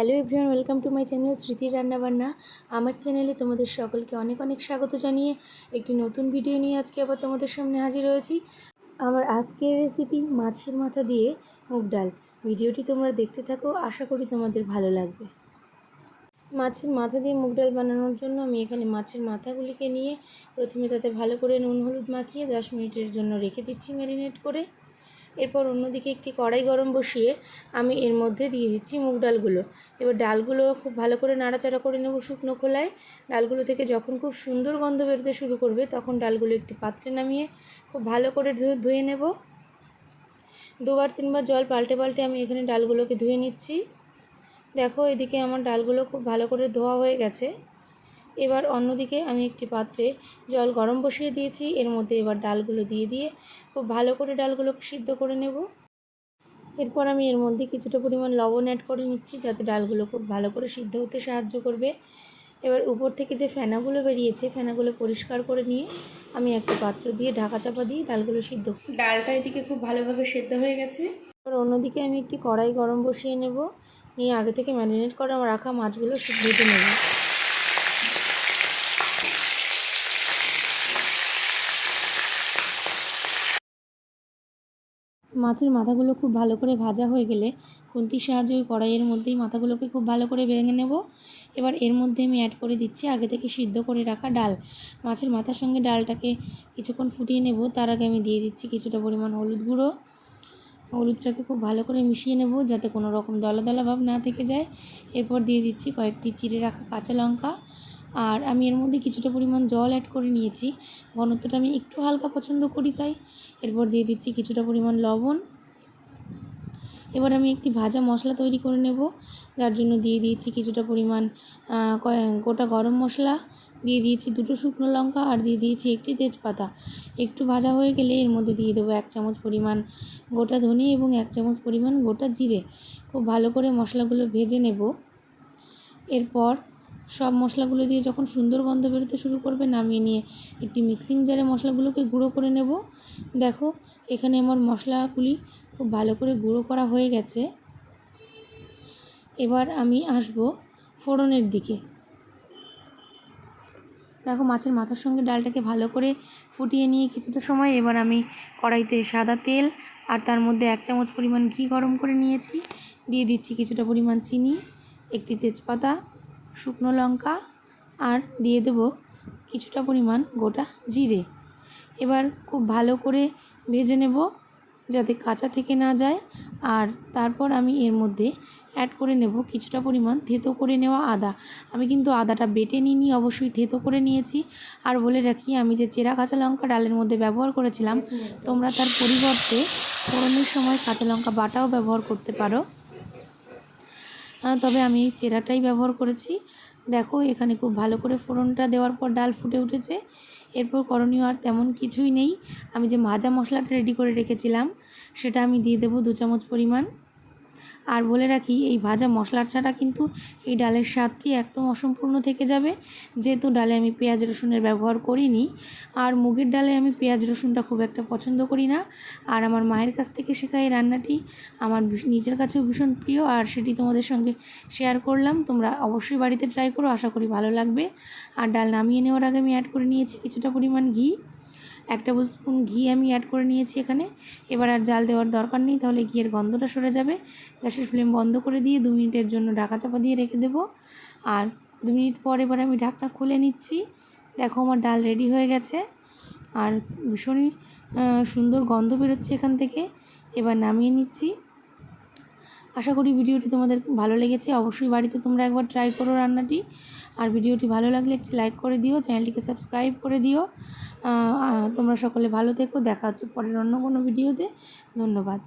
Hello everyone, welcome to my channel স্মৃতির রান্নাবান্না। আমার চ্যানেলে তোমাদের সকলকে অনেক অনেক স্বাগত জানিয়ে একটি নতুন ভিডিও নিয়ে আজকে আবার তোমাদের সামনে হাজির হয়েছি। আমার আজকের রেসিপি মাছের মাথা দিয়ে মুগ ডাল। ভিডিওটি তোমরা দেখতে থাকো, আশা করি তোমাদের ভালো লাগবে। মাছের মাথা দিয়ে মুগ ডাল বানানোর জন্য আমি এখানে মাছের মাথাগুলিকে নিয়ে প্রথমে তাতে ভালো করে নুন হলুদ মাখিয়ে দশ মিনিটের জন্য রেখে দিচ্ছি ম্যারিনেট করে। এরপর অন্যদিকে একটি কড়াই গরম বসিয়ে আমি এর মধ্যে দিয়ে দিচ্ছি মুগ ডালগুলো। এবার ডালগুলো খুব ভালো করে নাড়াচাড়া করে নেব শুকনো খোলায়। ডালগুলো থেকে যখন খুব সুন্দর গন্ধ বেরোতে শুরু করবে, তখন ডালগুলো একটি পাত্রে নামিয়ে খুব ভালো করে ধুয়ে নেব। দুবার, তিনবার জল পাল্টে পাল্টে আমি এখানে ডালগুলোকে ধুয়ে নিচ্ছি। দেখো এদিকে আমার ডালগুলো খুব ভালো করে ধোয়া হয়ে গেছে। এবার অন্যদিকে আমি একটি পাত্রে জল গরম বসিয়ে দিয়েছি। এর মধ্যে এবার ডালগুলো দিয়ে দিয়ে খুব ভালো করে ডালগুলোকে সিদ্ধ করে নেব। এরপর আমি এর মধ্যে কিছুটা পরিমাণ লবণ অ্যাড করে নিচ্ছি যাতে ডালগুলো খুব ভালো করে সিদ্ধ হতে সাহায্য করবে। এবার উপর থেকে যে ফেনাগুলো বেরিয়েছে ফেনাগুলো পরিষ্কার করে নিয়ে আমি একটা পাত্র দিয়ে ঢাকা চাপা দিয়ে ডালগুলো সিদ্ধ ডালটা এদিকে খুব ভালোভাবে সেদ্ধ হয়ে গেছে। এবার অন্যদিকে আমি একটি কড়াই গরম বসিয়ে নেব। নিয়ে আগে থেকে ম্যারিনেট করা রাখা মাছগুলো ভেজে নেব। মাছের মাথাগুলো খুব ভালো করে ভাজা হয়ে গেলে খুন্তির সাহায্যে ওই কড়াইয়ের মধ্যেই মাথাগুলোকে খুব ভালো করে ভেঙে নেব। এবার এর মধ্যে আমি অ্যাড করে দিচ্ছি আগে থেকে সিদ্ধ করে রাখা ডাল। মাছের মাথার সঙ্গে ডালটাকে কিছুক্ষণ ফুটিয়ে নেব। তার আগে আমি দিয়ে দিচ্ছি কিছুটা পরিমাণ হলুদ গুঁড়ো। হলুদটাকে খুব ভালো করে মিশিয়ে নেব যাতে কোনো রকম দলা দলা ভাব না থেকে যায়। এরপর দিয়ে দিচ্ছি কয়েকটি চিড়ে রাখা কাঁচা লঙ্কা। আর আমি এর মধ্যে কিছুটা পরিমাণ জল অ্যাড করে নিয়েছি। ঘনত্বটা আমি একটু হালকা পছন্দ করি তাই। এরপর দিয়ে দিচ্ছি কিছুটা পরিমাণ লবণ। এবার আমি একটি ভাজা মশলা তৈরি করে নেব। যার জন্য দিয়ে দিয়েছি কিছুটা পরিমাণ গোটা গরম মশলা। দিয়ে দিয়েছি দুটো শুকনো লঙ্কা আর দিয়ে দিয়েছি একটি তেজপাতা। একটু ভাজা হয়ে গেলে এর মধ্যে দিয়ে দেবো এক চামচ পরিমাণ গোটা ধনে এবং এক চামচ পরিমাণ গোটা জিরে। খুব ভালো করে মশলাগুলো ভেজে নেব। এরপর সব মশলাগুলো দিয়ে যখন সুন্দর গন্ধ বেরোতে শুরু করবে, নামিয়ে নিয়ে একটি মিক্সিং জারে মশলাগুলোকে গুঁড়ো করে নেব। দেখো, এখানে আমার মশলাগুলি খুব ভালো করে গুঁড়ো করা হয়ে গেছে। এবার আমি আসব ফোড়নের দিকে। দেখো, মাছের মাথার সঙ্গে ডালটাকে ভালো করে ফুটিয়ে নিয়ে কিছুটা সময় এবার আমি কড়াইতে সাদা তেল আর তার মধ্যে এক চামচ পরিমাণ ঘি গরম করে নিয়েছি। দিয়ে দিচ্ছি কিছুটা পরিমাণ চিনি, একটি তেজপাতা শুকনো লঙ্কা আর দিয়ে দেব কিছুটা পরিমাণ গোটা জিরে। এবার খুব ভালো করে ভেজে নেব যাতে কাঁচা থেকে না যায়। আর তারপর আমি এর মধ্যে অ্যাড করে নেব কিছুটা পরিমাণ থেতো করে নেওয়া আদা। আমি কিন্তু আদাটা বেটে নিইনি, অবশ্যই থেতো করে নিয়েছি। আর বলে রাখি, আমি যে চেরা কাঁচা লঙ্কা ডালের মধ্যে ব্যবহার করেছিলাম, তোমরা তার পরিবর্তে ফোড়নের সময় কাঁচা লঙ্কা বাটাও ব্যবহার করতে পারো। তবে আমি চেরাটাই ব্যবহার করেছি। দেখো, এখানে খুব ভালো করে ফোড়নটা দেওয়ার পর ডাল ফুটে উঠেছে। এরপর করণীয় আর তেমন কিছুই নেই। আমি যে মাজা মশলাটা রেডি করে রেখেছিলাম, সেটা আমি দিয়ে দেবো দু চামচ পরিমাণ। আর বলে রাখি, এই ভাজা মশলার ছাড়া কিন্তু এই ডালের স্বাদটি একদম অসম্পূর্ণ থেকে যাবে। যেহেতু ডালে আমি পেঁয়াজ রসুনের ব্যবহার করিনি, আর মুগের ডালে আমি পেঁয়াজ রসুনটা খুব একটা পছন্দ করি না। আর আমার মায়ের কাছ থেকে শেখা এই রান্নাটি আমার নিজের কাছেও ভীষণ প্রিয়, আর সেটি তোমাদের সঙ্গে শেয়ার করলাম। তোমরা অবশ্যই বাড়িতে ট্রাই করো, আশা করি ভালো লাগবে। আর ডাল নামিয়ে নেওয়ার আগে আমি অ্যাড করে নিয়েছি কিছুটা পরিমাণ ঘি। এক টেবিল স্পুন ঘি আমি অ্যাড করে নিয়েছি এখানে। এবার আর জাল দেওয়ার দরকার নেই, তাহলে ঘিয়ের গন্ধটা সরে যাবে। গ্যাসের ফ্লেম বন্ধ করে দিয়ে দু মিনিটের জন্য ঢাকা চাপা দিয়ে রেখে দেবো। আর দু মিনিট পর এবার আমি ঢাকনা খুলে নিচ্ছি। দেখো আমার ডাল রেডি হয়ে গেছে। আর ভীষণই সুন্দর গন্ধ বেরোচ্ছে এখান থেকে। এবার নামিয়ে নিচ্ছি। আশা করি ভিডিওটি তোমাদের ভালো লেগেছে। অবশ্যই বাড়িতে তোমরা একবার ট্রাই করো রান্নাটি। আর ভিডিওটি ভালো লাগলে একটি লাইক করে দিও, চ্যানেলটিকে সাবস্ক্রাইব করে দিও। তোমরা সকলে ভালো থেকো। দেখা হচ্ছে পরের অন্য কোনো ভিডিওতে। ধন্যবাদ।